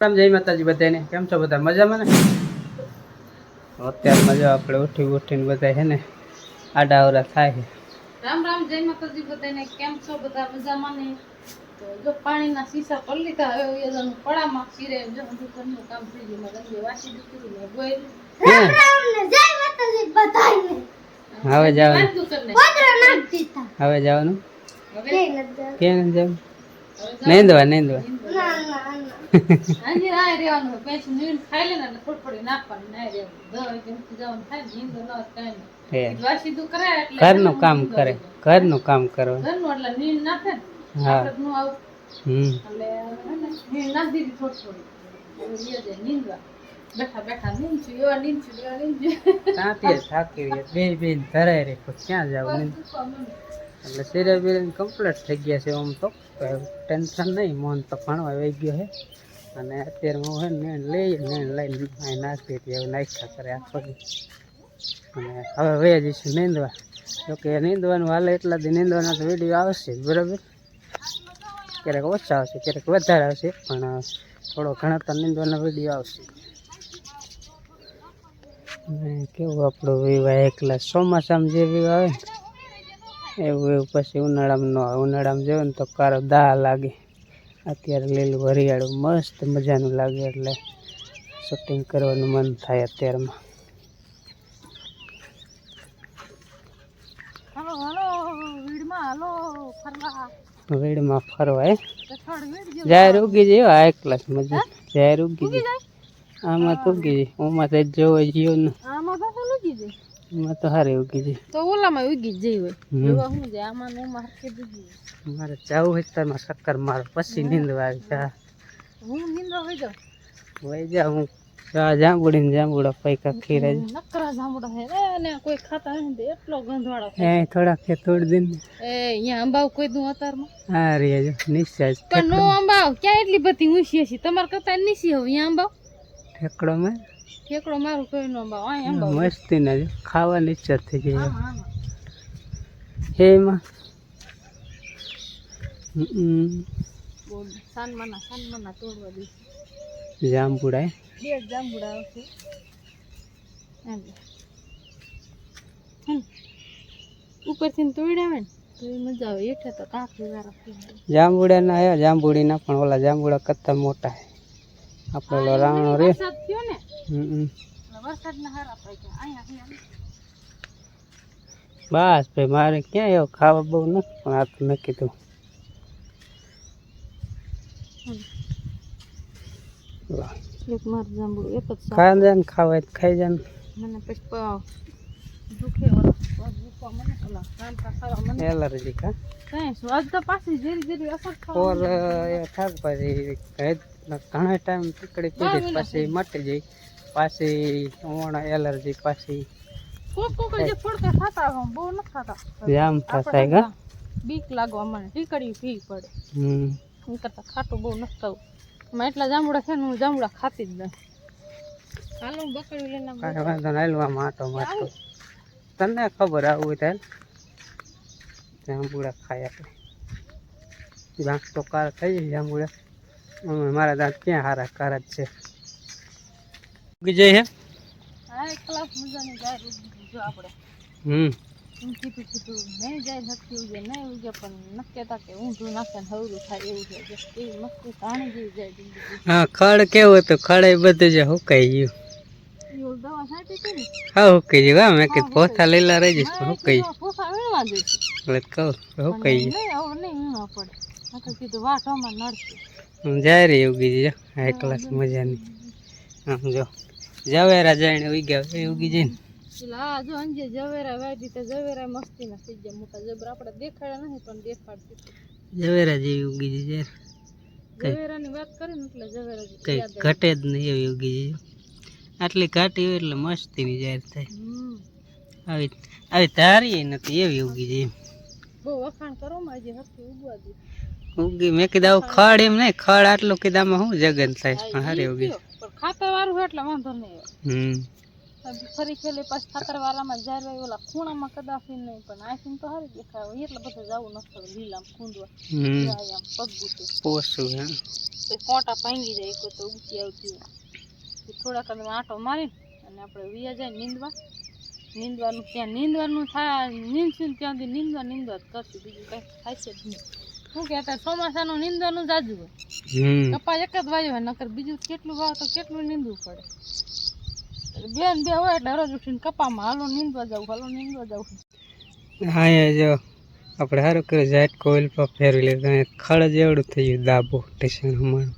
રામ જય માતાજી બધાને. કેમ છો બધા? મજામાં ને? અત્યારે મજા આપણે ઉઠી ઉઠીને બધા છે ને આડા અવરા થાય છે રામ રામ જય માતાજી બધાને. કેમ છો બધા? મજામાં ને? તો જો પાણીના સીસા પર લીધા હવે ઉયાદાનું પડામાં ચીરે જો હજુ ઘરનું કામ થઈ ગયું. મારે રંગે વાસી દીધું ને હે? હવે જવાનું. હવે જવાનું? નથી જવાનું? નેંદવા નેંદવા. હાજી નાય રહેવાનું હોય. પછી નીંદ ખાઈ લે ને એટલે થોડી થોડી નાખવાની. નાય રહેવાનું દવા નહીં વાસી દુ કરાય એટલે ઘરનું કામ કરે. ઘરનું કામ હા. આવું. હમ. બેઠા બેઠા નીંદશું એવા તાંતીએ થાકી રહ્યા બે બે ધરાય રે પણ ક્યાં જાવ એટલે સિરિયલ બિરિયલ કમ્પ્લીટ થઈ ગયા છે આમ તો. ટેન્શન નહીં મોહન તો ભણવા વહી ગયો છે અને અત્યારે હું હે ને નેણ લઈ નેણ લઈને અહીં નાખી હતી એવું નાખ્યા કરે આખો. અને હવે વહી જઈશું નીંદવા. જોકે નીંદવાનું હાલે એટલા દી નીંદવાના તો વીડિયો આવશે બરાબર? ક્યારેક ઓછા આવશે, ક્યારેક વધારે આવશે, પણ થોડો ઘણા તો નીંદવાના વીડિયો આવશે. કેવું આપણું વિવાહ એકલા ચોમાસામાં જે વિવાહ આવે એવું એવું પછી ઉનાળામાં ન આવે. ઉનાળામાં જોયું ને તો કારો દાહ લાગે. અત્યારે લીલું હરિયાળું મસ્ત મજાનું લાગે એટલે શૂટિંગ કરવાનું મન થાય અત્યારમાં. વીડમાં ફરવા. જેવું જાહેર ઉગી જાય આ ક્લાસ મજા. જાહેર ઉગી જઈએ. જાય? આમાં તો ઉગી જાય ઓમાં તો જોવા જીવ ને. આમાં એમાં તો હારે ઉગી જાય તો ઓલામાં ઉગી જ જાય હોય. જોવા શું જાય આમાં ને ઉગી મારે જવું હોય તો એમાં ચક્કર મારો પછી નીંદવા આવી જા. હું નીંદવા વઈ જાઉં? વહી જા હું જાંબુડી ને જાંબુડા પૈકા ખીરા નકરા જાંબુડા છે રે કોઈ ખાતા એટલો ગંધવાળો થોડા કે થોડી દિન. એ અહીંયા અંબાવ કોઈ દું અત્યારમાં હા રે જો નિશ્ચય પણ નો અંબાવ. ક્યાં એટલી બધી ઊંચી હશે? તમારે કરતા નીસી હવે અહીંયા અંબાવ? ઠેકડો માં ઠેકડો મારું કોઈ નો અંબાવ અહીંયા અંબાવ મસ્તી ના જો ખાવાની ઈચ્છા થઈ ગઈ આમાં, આમાં. હે એમાં? હમ, બોલ સાનમાના સાનમાના તોડવા દઈશ. જાંબુડા હે. બે જ જાંબુડા આવશે. એમ. હમ. ઉપરથી ને તોડ્યા આવે ને તો એ મજા આવે. હેઠે તો કાંકરી વાળા થઈ જાય. જાંબુડા ના હે જાંબુડી ના પણ ઓલા જાંબુડા કરતા મોટા હે આપણો લરાણો રે. બસ ભાઈ મારે ક્યાં એવો ખાવા બહુ નથી પણ આ તો નક્કી શાક. ખાઈ જાય ને ખાવા ખાઈ જાય મને પછી એલર્જી કા? કાંઈ સ્વાદ તો પાછી જેરી જેરી અસર થાય ઓર એ થાક પછી ઘે- ઘણા ટાઈમ ટીકડી પીધી પછી મટી જઈ પાછી ઓણ એલર્જી પાછી કોક કોક જે ફોડકા ખાતા હોય બહુ ન ખાતા. જામ થશે ગા બીક લાગવા મને ટીકડી પી પડે. હમ. હું કરતા ખાટું બહુ નથી થવું મેં એટલા જાંબુડા છે ને હું જાંબુડા ખાતી જ નહીં હાલો બકડી બકરી લઈને કાંઈ વાંધો નહીં હાલવા માટો માટો. તને ખબર આવું થાય જાંબુડા ખાય આપણે. દાંત તો કાર થઈ જાય જાંબુડા મારા દાંત ક્યાં હારા કાર જ છે? ઉગી જાય હે? હા એક કલાક મજાની જાય ઉગી જો આપણે હમ. હું કીધું કીધું નહીં જાય નથી ઉગે નહીં ઉગે પણ નથી કહેતા કે ઊંધું નાખે ને હવરું થાય એવું છે. જો એવી મસ્તી ધાણી જેવી જાય જિંદગી. હા ખડ કેવું હતું ખડ એ બધું જ હુકાઈ ગયું. એ ઓલી દવા છાંટી હતી ને? હા હુકાઈ ગયું. હા મેં કીધું પોથા લીલા રહી જઈશ પણ હુકાઈ તો પોસા વીણવા જઈશ એટલે કહું હુકાઈ ગયું. નહીં હવે નહીં વીણવા પડે. નકર કીધું વાટોમાં નડશે. હું જાય રહી ઉગી જાય હાઈ ક્લાસ મજાની. આમ જો જવેરા જાણે ઉગ્યા એ ઉગી જઈને આ જો અંજે જવેરા વાડી તો જવેરા મસ્તી ના થઈ જાય મોટા જબર આપણે દેખાડ્યા નહીં પણ દેખાડતી જવેરા જેવી ઉગી કઈ? જવેરાની વાત કરી ને એટલે જવેરા કઈ ઘટે જ નહીં એવી ઉગી જાય આટલી ઘાટી હોય એટલે મસ્તીની જાહેર થાય. આવી આવી તારી નથી એવી ઉગી જાય બહુ વખાણ કરો માં હરખી ઉગવા દે. ઉગી. મેં કીધું આવું ખડ એમ નહીં ખડ આટલું કીધું આમાં શું જગન થાય પણ હારે ઉગી. પણ ખાતર વાળું હોય એટલે વાંધો નહીં. આવે હમ ફરી ખેલે પાછી ઠાકરવાળામાં જાર વાય ઓલા ખૂણામાં કદાપી નહીં પણ આઈથી તો સારી દેખાય. એટલે બધે જવું નથી લીલામ ખૂંદવા હમ. જાય આમ પગગું પોસું હે તો કોટા ભાંગી જાય કોઈ તો ઊંચી આવતી હોય. તો થોડાક અમે આંટો મારીને અને આપણે વિયા જાય નીંદવા. નીંદવાનું ત્યાં નીંદવાનું થાય નીંદશું ને ત્યાં સુધી નીંદવા નીંદવા જ કરશું. બીજું કંઈ થાય છે જ નહીં. શું કહેતા ચોમાસાનું નીંદવાનું જાજુ હોય. કપાસ એક જ વાયુ હોય નકર બીજું કેટલું વાવ તો કેટલું નીંદવું પડે? બેન બે ને બે હોય એટલે રોજ ઉઠીને કપામાં હાલો નીંદવા જાવ હાલો નીંદવા જાવ અહીંયા જો આપણે સારું કર્યું જાત કોઈલ પર ફેરવી લીધું ખડ જેવડું થઈ ગયું દાબો ટેશન હમણાં.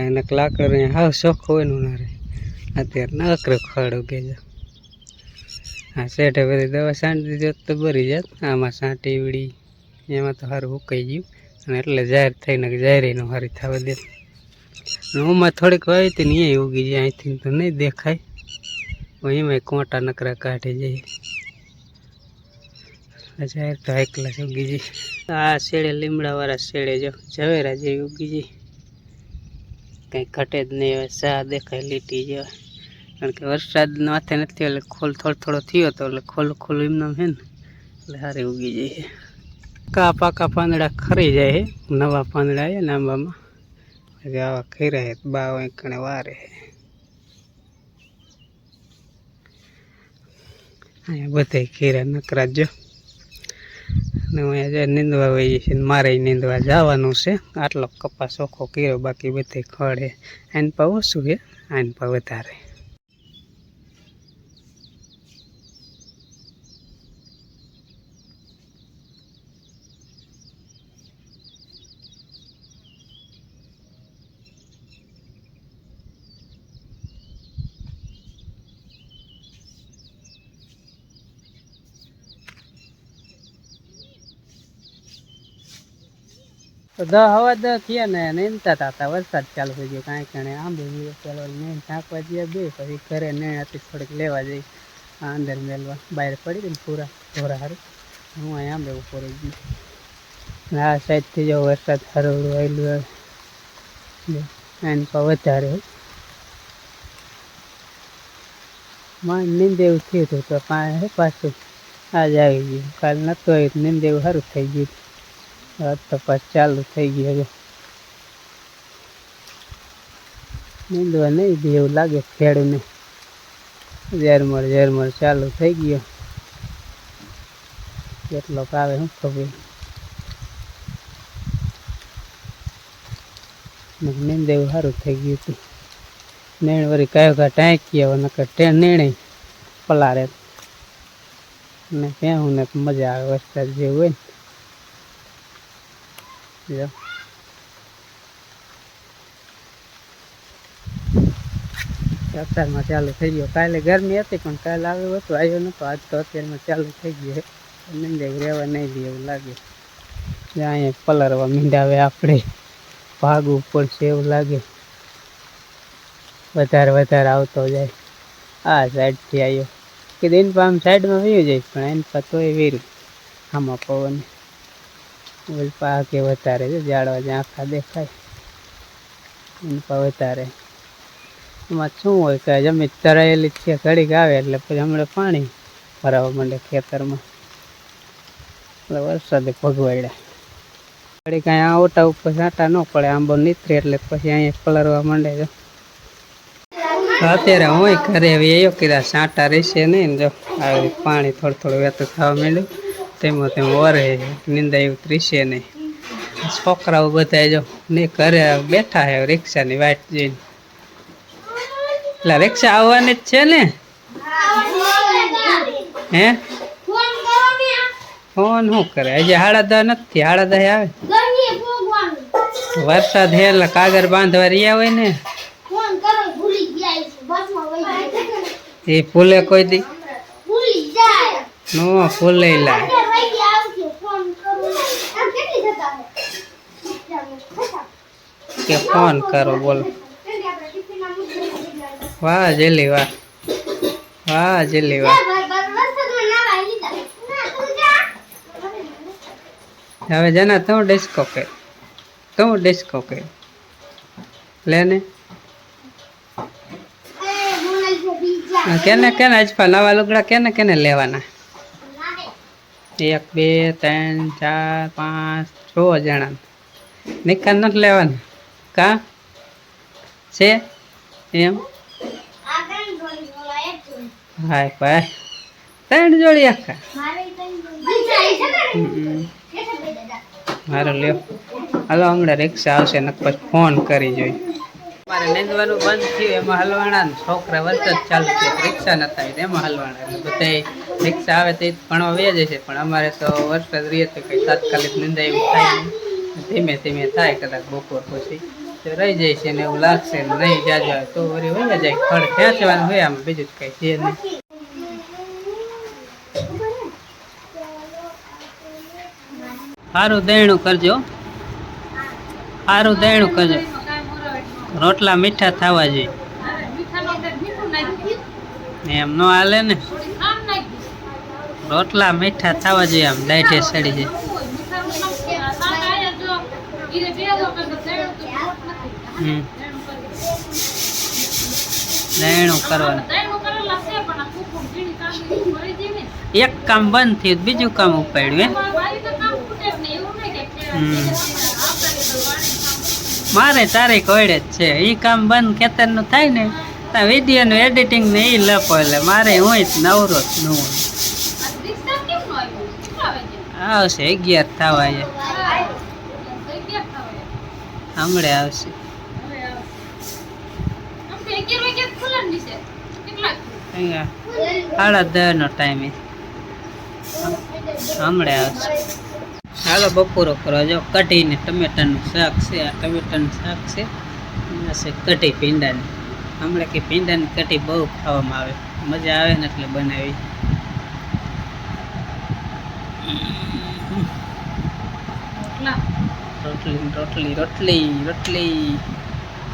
એને લાકડ અહીંયા હાવ શોખ હોયનું ના રહે અત્યારે નકરો ખડ ઉગે છે. હા શેઠે બધી દવા છાંટી દીધો તો ભરી જાત આમાં સાંટી વળી એમાં તો સારું ઉકાઈ ગયું. અને એટલે જાહેર થઈને એનું હારી થવા દે. અને થોડીક વાવી હતી ને અહીંયા ઉગી જાય, અહીંથી તો નહીં દેખાય. એમાંય કોટા નકરા કાઢી જાય. જાહેર તો એકલા જ ઉગી જાય. આ શેડે લીમડાવાળા શેડે જો ઝવેરા જેવી ઉગી જાય. કંઈ ઘટે જ નહીં હવે સા દેખાય લીટી જેવા. કારણ કે વરસાદ માથે નથી એટલે ખોલ થોડો થોડો થયો હતો એટલે ખોલ ખોલ એમને છે ને, એટલે સારી ઉગી જાય. કા પાકા પાંદડા ખરી જાય છે. નવા પાંદડા છે આંબામાં. એટલે આવા ખીરા છે. બા વાંકણે કણે વારે અહીંયા બધા ખીરા નકરા જ જો. ને હું અહીંયા જાય નીંદવા વહી છે મારે નીંદવા જવાનું છે. આટલો કપાસ ઓખો કર્યો, બાકી બધે ખડે. આને પા ઓછું છે. આને પા વધારે. તો હવા દહ ને ઘરે થોડીક લેવા જઈ ને પૂરા હું અહીંયા આંબે ઉપર ગયું. આ વરસાદ હરવડું આવેલું આવે આને પા વધારે હોયમાં નીંદ થયું હતું, તો પાછું, આજ આવી ગયું. કાલ નહોતું આવ્યું, તો સારું થઈ ગયું. આજ તો પાછું ચાલુ થઈ ગયું હવે. નીંદવા નહીં દે એવું લાગે ખેડૂને. ઝેરમર ઝેરમર ચાલુ થઈ ગયો. કેટલો આવે શું ખબર. નીંદ એવું સારું થઈ ગયું હતું. નેણ વળી કયો કા ટાંકી આવે, નકર ટેણ નેણે પલારે ને ત્યાં ને મજા આવે વરસાદ જેવું હોય ને. જો. અત્યારમાં ચાલુ થઈ ગયો કાલે ગરમી હતી પણ કાલે આવ્યો હતો આવ્યો નતો આજ તો અત્યારમાં ચાલુ થઈ ગયો નિંદે રહેવા નહીં દે એવું લાગે. અહીંયા પલરવા મીંડાવે આપણે. ભાગવું પડશે એવું લાગે. વધારે વધારે આવતો જાય. આ સાઈડથી આવ્યો કે દિન આમ સાઈડમાં વયું જાય પણ એની પા તોય વેરું. આમાં પવન. ઓલ વધારે છે, ઝાડવા જ્યાં આખા દેખાય. એને પા વધારે. એમાં શું હોય કે જમી તરાયેલી છે, ઘડીક આવે એટલે પછી હમણાં પાણી ભરાવા માંડે ખેતરમાં. એટલે વરસાદે ભગવાડ્યા ઘડી કાંઈ આ ઓટા ઉપર છાંટા ન પડે, આંબો નીતરે એટલે પછી અહીંયા પલરવા માંડે જો અત્યારે હું ઘરે હવે એયો કીધા સાંટા રહેશે નહીં જો, આવી પાણી થોડું થોડું વહેતું થવા માંડ્યું. તેમાં તેમ વરે નિંદા એવું ત્રીસે નહીં. છોકરાઓ બધા જો ને ઘરે બેઠા હે રિક્ષાની વાટ જોઈને. એટલે રિક્ષા આવવાની જ છે ને? હે? ફોન શું કરે? હજી હાડા દહ નથી હાડા દહ આવે? વરસાદ હે એટલે કાગળ બાંધવા રહ્યા હોય ને? એ ફૂલે કોઈ દી? નો ફૂલે લાય કે ફોન કરો, બોલો. વાહ, જેલી વાહ. વાહ, જેલી વાહ. હવે જના તું ડિસ્કો કે. તું ડિસ્કો કે. લેને કેને કેને આજપા નવા લુગડા કેને કેને લેવાના? એક, બે, ત્રણ, ચાર, પાંચ, છ જણા નિકાલ નથી લેવાના. કા? છે? એમ? હાય, ભાઈ. ત્રણ જોડી આખા. હમ. હારું લ્યો. હાલો, હમણાં રિક્ષા આવશે ને પછી ફોન કરી જોઈ. મારે નીંદવાનું બંધ થયું, એમાં હલવાણા છોકરા વરસાદ ચાલુ છે રિક્ષા નતા એમાં હલવાણા. એટલે બધા રિક્ષા આવે તે ભણવા વે જશે પણ અમારે તો વરસાદ રહે તો કંઈ તાત્કાલિક નિંદા એવું થાય ધીમે ધીમે થાય, કદાચ બપોર પછી. તો રહી જાય છે ને એવું લાગશે ને નહીં જાજો તો વળી વયા જાય. ખડ ખેંચવાનું હોય આમ, બીજું કઈ છે નહીં. સારું દયણું કરજો. સારું દયણું કરજો. રોટલા મીઠા થવા જોઈએ. એમ નો હાલે ને. રોટલા મીઠા થવા જોઈએ આમ લાઈટે સડી જાય. દયણું કરવાનું એક કામ બંધ થયું બીજું કામ ઉપાડ્યું. મારે તારે કોઈડે જ છે. એ કામ બંધ ખેતરનું થાય ને ત્યાં વિડીયોનું એડિટિંગ ને એ લપો એટલે મારે હું જ નવરો જ ન હોય. આવશે અગિયાર થવા હમણે આવશે. અહીંયા સાડા દસ ટાઈમે ટાઈમ હમણે આવશે હાલો બપોરો કરો. જો કઢીને ટમેટાનું શાક છે. આ ટમેટાનું શાક છે. છે કઢી ભીંડાની. હમણાં કે ભીંડાની કઢી બહુ ખાવામાં આવે. મજા આવે ને એટલે બનાવી. રોટલી. રોટલી રોટલી રોટલી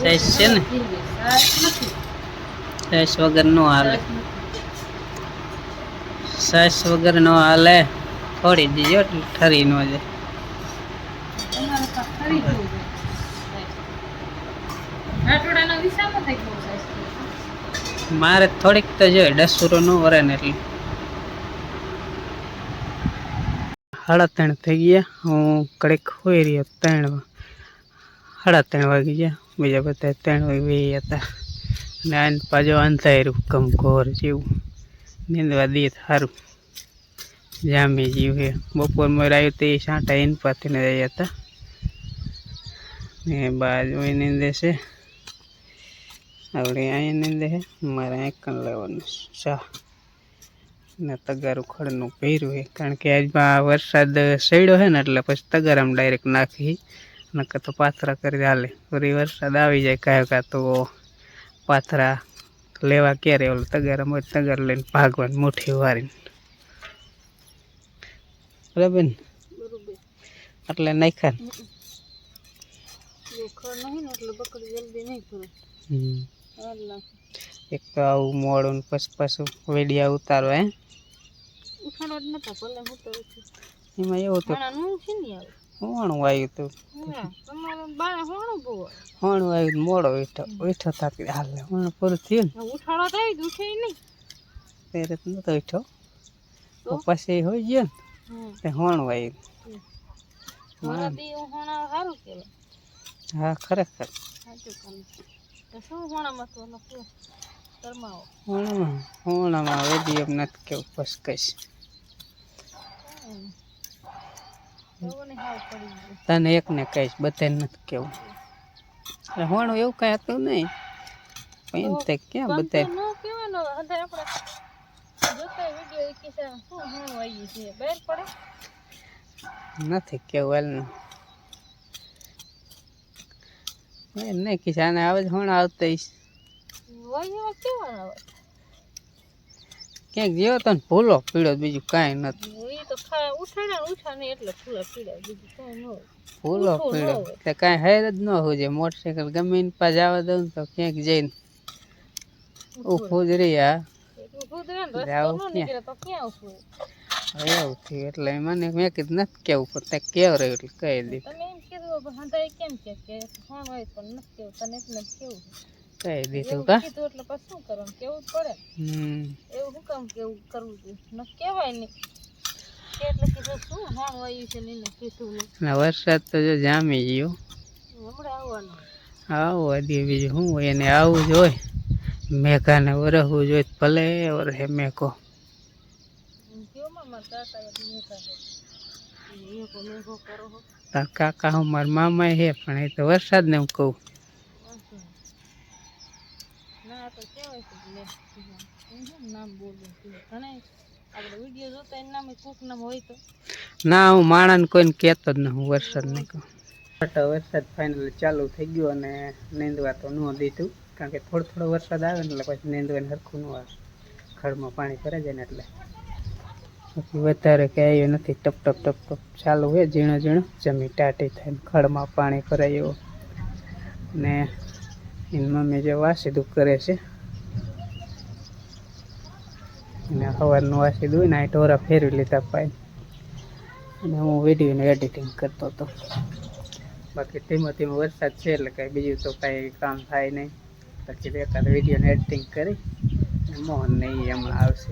સાઈઝ છે ને? સાઈઝ વગર નો હાલે. સાઈઝ વગર નો હાલે. થોડી દીજો ઠરી નો જાય. મારે થોડીક તો જોઈએ ડસુરો નો વરે ને એટલે. સાડા ત્રણ થઈ ગયા. હું કડેક હોઈ રહ્યો ત્રણ. સાડા ત્રણ વાગી ગયા. બીજા બધા ત્રણ વાગે ગયા હતા. અને આને પાછો અંધાર્યું કમ ઘોર જેવું. નીંદવા દે સારું જામી જીવ હે. બપોર મોર આવ્યું તે સાંટા એન પાથીને રહ્યા હતા ને બાજુ નીંદે છે. આપણે અહીંયા નીંદે છે મારે અહીં કણ લેવાનું ચા ને તગારું ખડનું પહેર્યું છે કારણ કે આજમાં વરસાદ સડ્યો છે ને એટલે પછી તગાર આમ ડાયરેક્ટ નાખી. નકર તો પાથરા કરી હાલે. વળી વરસાદ આવી જાય કાંઈ કાં તો પાથરા લેવા ક્યારે ઓલો તગાર હોય તગાર લઈને ભાગવાનું મુઠ્ઠી વારીને બરાબર ને? એટલે નાખ્યા એક તો આવું મોડું પછી પાછું વેડિયા ઉતારો હે? એમાં એવું તો હોણું આવ્યું હતું હોણું આવ્યું મોડો ઉઠો બેઠો થાકી હાલે. હોણું પૂરું થયું ઉઠાડો થાય દુખે નહીં. ત્યારે તો નતો તો? પછી હોઈ ગયો ને તે હોણું આવ્યું હા ખરેખર. તો હોણામાં તો હોણામાં વેદી એમ નથી કેવું પસ કહીશ એવું નહીં હાવ પડી ગયું તને એકને કહીશ બધાને નથી કેવું. એટલે હોણું એવું કઈ હતું નહીં. પણ તે ક્યાં બધા આવી નથી કેવું એલનું નહીં કે આને આવે જ હોણ આવતા હોય ક્યાંક જેવો તને ભૂલો પીળો બીજું કાંઈ નથી. પીડા ભૂલો પીળો એટલે કાંઈ હેર જ ન હોય છે મોટરસાઇકલ ગમે એની પાસે જવા દઉં તો ક્યાંક જઈને જ રહી આ રહે ઉભું? એવું થયું એટલે મને મેં કીધું નથી કેવું પણ તે કેવું રહ્યું એટલે કહી દીધું. તમે એમ કીધું પણ હંધાય કેમ કે? કે પણ નથી કેવું તને કેવું. કહી દીધું કા કીધું એટલે પછી શું કરવાનું? કેવું પડે? હમ. એવું શું કામ કેવું કરવું ન કહેવાય નહીં એટલે કીધું શું હા વાયું છે ને કીધું નહીં વરસાદ તો જો જામી ગયો. હમણાં આવવાનું. આવો હજી બીજું શું હોય એને આવું જ હોય. મેઘાને વરહવું જોઈએ ભલે વરસે મેઘો. હો. તાર કાકા હું મારા મામા હે પણ એ તો વરસાદને હું કહું. ના તો કહેવાય છે નામ બોલું? ઘણા આપણે વીડિયો જોતા એના નામે કોક નામ હોય તો. ના હું માણસને કોઈને કહેતો જ ન હું વરસાદ નહીં કહું. તો વરસાદ ફાઇનલી ચાલુ થઈ ગયો અને નીંદવા તો ન દીધું. કારણ કે થોડો થોડો વરસાદ આવે ને એટલે પછી નીંદવાને સરખું ન આવે. ખડમાં પાણી ભરાઈ જાય ને એટલે. પછી વધારે ક્યાંય નથી. ટપ ટપ ટપ ટપ ચાલુ હોય ઝીણો ઝીણો. જમી ટાટી થાય ખડમાં પાણી ભરાય. એવું ને મમ્મી જે વાસીદું કરે છે અને સવારનું હોય ને આ ઢોરા ફેરવી લીધા પાઈ. અને હું વિડીયોનું એડિટિંગ કરતો હતો. બાકી ધીમો ધીમો વરસાદ છે એટલે કાંઈ બીજું તો કાંઈ કામ થાય નહીં. પછી એકાદ વિડીયોનું એડિટિંગ કરી મોહન નહીં હમણાં આવશે.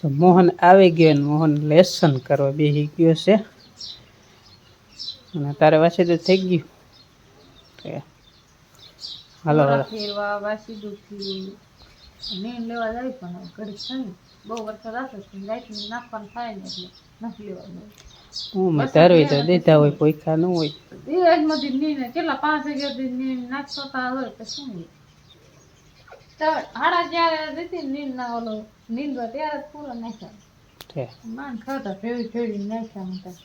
તો મોહન આવી ગયો ને મોહન લેસન કરવા બેસી ગયો છે. અને તારે વાસી તો થઈ ગયું? હાલો હાલો. ફેરવા વાસી દુખી. નીણ લેવા જાય પણ થાય બહુ વરસાદ આવતો છે રાતનું નાખવાનું થાય ને એટલે નથી લેવાનું. હું તારવી તો દીધા હોય પૈસા ન હોય. દિવસમાંથી નીણ કેટલા પાંચ નાખતો હોય તો શું હોય? તો હાડા જ્યારે દીધી ને ના ઓલો નીંદવા ત્યારે જ પૂરો નાખ્યા. માન ખાતા ફેરી ફેરી નાખ્યા હતા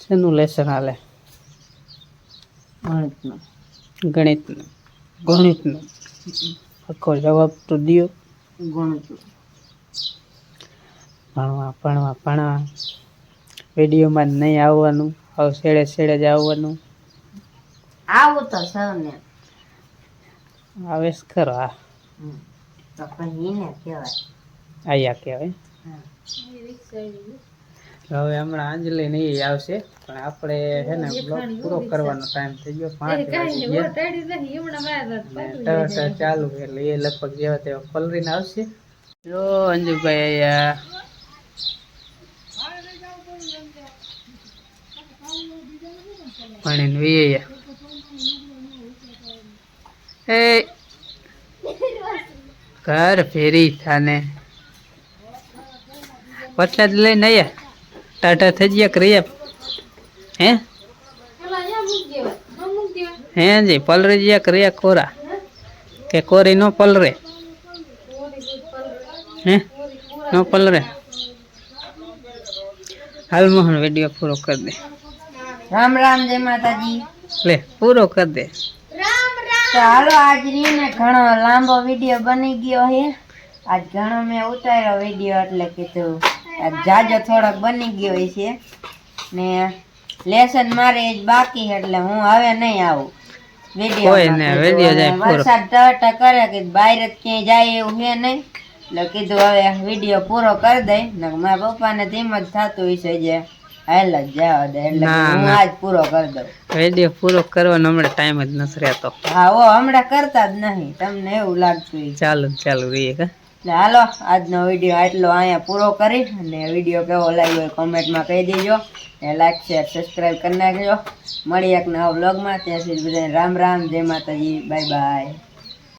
શેનું લેસન હાલે? ગણિતનું ગણિતનું ગણિતનું. આખો જવાબ તો દિયો. ગણિત ભણવા ભણવા ભણવા. વિડીયોમાં જ નહીં આવવાનું હવે છેડે છેડે જ આવવાનું. આવું તો સૌને. આવે જ ખરો હા તો પછી કહેવાય. આયા કહેવાય. હવે હમણાં અંજલિ ને આવશે પણ આપણે છે ને બ્લોક પૂરો કરવાનો ટાઈમ થઈ ગયો પાંચ વાગી ચાલુ એટલે એ લગભગ જેવા તેવા પલરીને આવશે. જો અંજુભાઈ અહીંયા. ભણીને વી આયા એ ઘર ફેરી થાને. વરસાદ લઈને આયા ટાટા થઈ ગયા ક્રિયા હે? હે જી પલરે જ્યા ક્રિયા કોરા? કે કોરી નો પલરે હે? નો પલરે હાલ મોહન વીડિયો પૂરો કરી દે. રામ રામ જય માતાજી. લે પૂરો કરી દે. ચાલો હાલો આજ રીને ઘણો લાંબો વીડિયો બની ગયો છે આજ ઘણો મેં ઉતાર્યો વીડિયો એટલે કીધું જાજો થોડોક બની ગયો છે. ને લેસન મારે જ બાકી એટલે હું હવે નહીં આવું. વરસાદ કરે કે બહાર જ ક્યાંય જાય એવું છે નહીં. એટલે કીધું હવે વીડિયો પૂરો કરી દઈ. ને મારા પપ્પાને ધીમ જ થતું હશે જે. હાલ જ જવા દે એટલે હું આજ પૂરો કરી દઉં. વીડિયો પૂરો કરવાનો હમણાં ટાઈમ જ નથી રહેતો. હા ઓ હમણાં કરતા જ નહીં. તમને એવું લાગતું ચાલુ ચાલુ રહીએ કા? એટલે હાલો, આજનો વીડિયો આટલો અહીંયા પૂરો કરી અને વીડિયો કેવો લાગ્યો કોમેન્ટમાં કહી દેજો ને લાઈક શેર સબસ્ક્રાઈબ કરી નાખજો. મળી એક નવા બ્લોગમાં ત્યાં સુધી બધાને રામ રામ, જય માતાજી બાય બાય